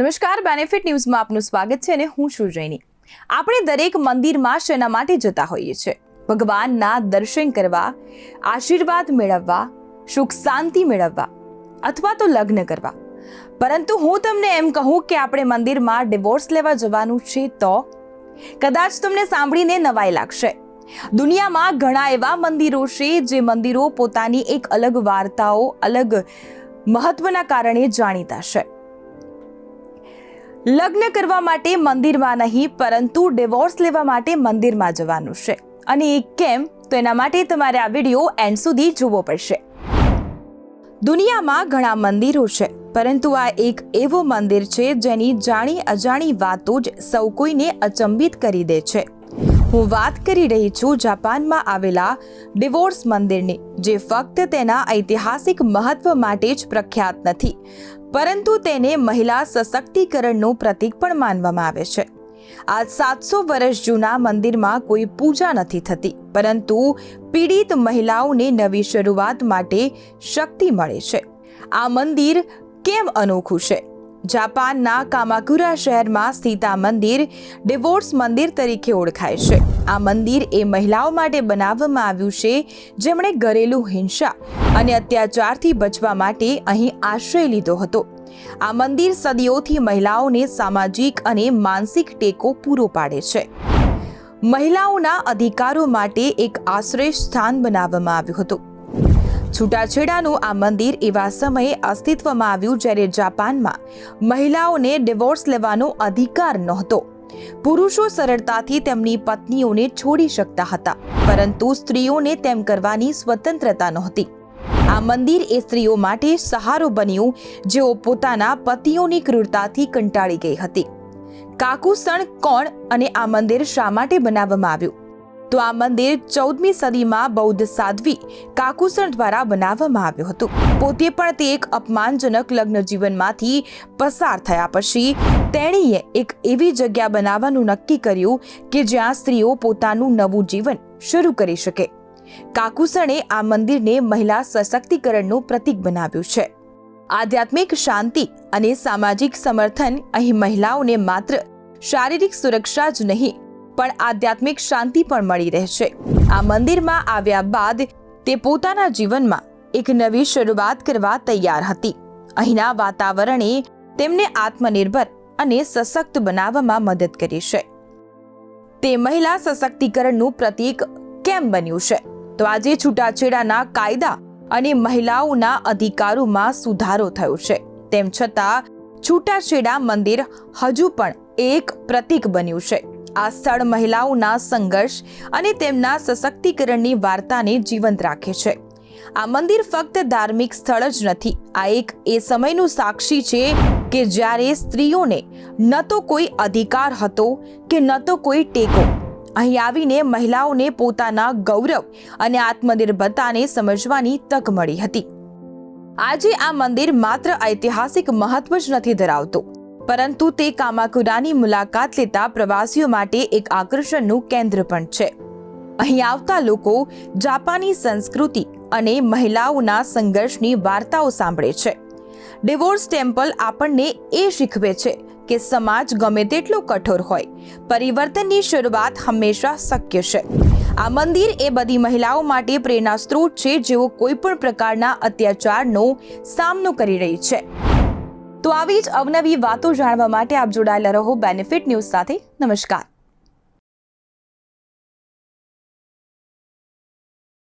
નમસ્કાર બેનિફિટ ન્યૂઝમાં આપનું સ્વાગત છે અને હું છું જૈની. આપણે દરેક મંદિરમાં શેના માટે જતા હોઈએ છીએ? ભગવાનના દર્શન કરવા, આશીર્વાદ મેળવવા, સુખ શાંતિ મેળવવા અથવા તો લગ્ન કરવા. પરંતુ હું તમને એમ કહું કે આપણે મંદિરમાં ડિવોર્સ લેવા જવાનું છે તો? કદાચ તમને સાંભળીને નવાઈ લાગશે. દુનિયામાં ઘણા એવા મંદિરો છે જે મંદિરો પોતાની એક અલગ વાર્તાઓ, અલગ મહત્વના કારણે જાણીતા છે. લગ્ન કરવા માટે મંદિરમાં નહીં, પરંતુ ડિવોર્સ લેવા માટે મંદિરમાં જવાનું છે. અને એ કેમ? તો એના માટે તમારે આ વીડિયો એન્ડ સુધી જોવો પડશે. દુનિયામાં ઘણા મંદિરો છે, પરંતુ આ એક એવો મંદિર છે જેની જાણી અજાણી વાતો જ સૌ કોઈને અચંબિત કરી દે છે. હું વાત કરી રહી છું જાપાનમાં આવેલા ડિવોર્સ મંદિરની, જે ફક્ત તેના ઐતિહાસિક મહત્વ માટે જ પ્રખ્યાત નથી, પરંતુ તેને મહિલા સશક્તિકરણનું પ્રતીક પણ માનવામાં આવે છે. આ સાતસો વર્ષ જૂના મંદિરમાં કોઈ પૂજા નથી થતી, પરંતુ પીડિત મહિલાઓને નવી શરૂઆત માટે શક્તિ મળે છે. આ મંદિર કેમ અનોખું છે? જાપાનના કામાકુરા શહેરમાં સીતા મંદિર ડિવોર્સ મંદિર તરીકે ઓળખાય છે. આ મંદિર એ મહિલાઓ માટે બનાવવામાં આવ્યું છે, જેમણે ઘરેલું હિંસા અને અત્યાચારથી બચવા માટે અહીં આશ્રય લીધો હતો. આ મંદિર સદીઓથી મહિલાઓને સામાજિક અને માનસિક ટેકો પૂરો પાડે છે. મહિલાઓના અધિકારો માટે એક આશ્રય સ્થાન બનાવવામાં આવ્યું હતું. છૂટાછેડાનું આ મંદિર એવા સમયે અસ્તિત્વમાં આવ્યું જ્યારે જાપાનમાં મહિલાઓને ડિવોર્સ લેવાનો અધિકાર નહોતો. પુરુષો સરળતાથી તેમની પત્નીઓને છોડી શકતા હતા, પરંતુ સ્ત્રીઓને તેમ કરવાની સ્વતંત્રતા નહોતી. આ મંદિર એ સ્ત્રીઓ માટે સહારો બન્યું, જેઓ પોતાના પતિઓની ક્રૂરતાથી કંટાળી ગઈ હતી. કાકુસણ કોણ અને આ મંદિર શા માટે બનાવવામાં આવ્યું? તો આ મંદિર ચૌદમી સદીમાં બૌદ્ધ સાધ્વી કાકુસણ દ્વારા બનાવવામાં આવ્યું હતું. પોતે પણ તે એક અપમાનજનક લગ્ન જીવનમાંથી પસાર થયા પછી તેણીએ એક એવી જગ્યા બનાવવાનું નક્કી કર્યું કે જ્યાં સ્ત્રીઓ પોતાનું નવું જીવન શરૂ કરી શકે. કાકુસણે આ મંદિરને મહિલા સશક્તિકરણનું પ્રતીક બનાવ્યું છે. આધ્યાત્મિક શાંતિ અને સામાજિક સમર્થન અહીં મહિલાઓને માત્ર શારીરિક સુરક્ષા જ નહીં પણ આધ્યાત્મિક શાંતિ પણ મળી રહેશે. આ મંદિરમાં આવ્યા બાદ તે પોતાના જીવનમાં એક નવી શરૂઆત કરવા તૈયાર હતી. અહીંના વાતાવરણે તેમને આત્મનિર્ભર અને સશક્ત બનાવવામાં મદદ કરી છે. તે મહિલા સશક્તિકરણનું પ્રતીક કેમ બન્યું છે? તો આજે છૂટાછેડાના કાયદા અને મહિલાઓના અધિકારોમાં સુધારો થયો છે. તેમ છતાં, છૂટાછેડા મંદિર હજુ પણ એક પ્રતીક બન્યું છે. આ સ્થળ મહિલાઓના સંઘર્ષ અને તેમના સશક્તિકરણની વાર્તાને જીવંત રાખે છે. આ મંદિર ફક્ત ધાર્મિક સ્થળ જ નથી, આ એક એ સમયનું સાક્ષી છે કે જ્યારે સ્ત્રીઓને ન તો કોઈ અધિકાર હતો કે ન તો કોઈ ટેકો. અહીં આવીને મહિલાઓને પોતાના ગૌરવ અને આત્મનિર્ભરતાને સમજવાની તક મળી હતી. આજે આ મંદિર માત્ર ઐતિહાસિક મહત્વ જ નથી ધરાવતું. પરંતુ તે કામાકુરાની મુલાકાત લેતા પ્રવાસીઓ માટે એક આકર્ષણનું કેન્દ્ર પણ છે. અહીં આવતા લોકો જાપાની સંસ્કૃતિ અને મહિલાઓના સંઘર્ષની વાર્તાઓ સાંભળે છે. ડિવોર્સ ટેમ્પલ આપણને એ શીખવે છે કે સમાજ ગમે તેટલો કઠોર હોય, પરિવર્તનની શરૂઆત હંમેશા શક્ય છે. આ મંદિર એ બધી મહિલાઓ માટે પ્રેરણા સ્ત્રોત છે જેઓ કોઈ પણ પ્રકારના અત્યાચારનો સામનો કરી રહી છે. તો આવી જ અવનવી વાતો જાણવા માટે આપ જોડાયેલા રહો બેનિફિટ ન્યૂઝ સાથે. નમસ્કાર.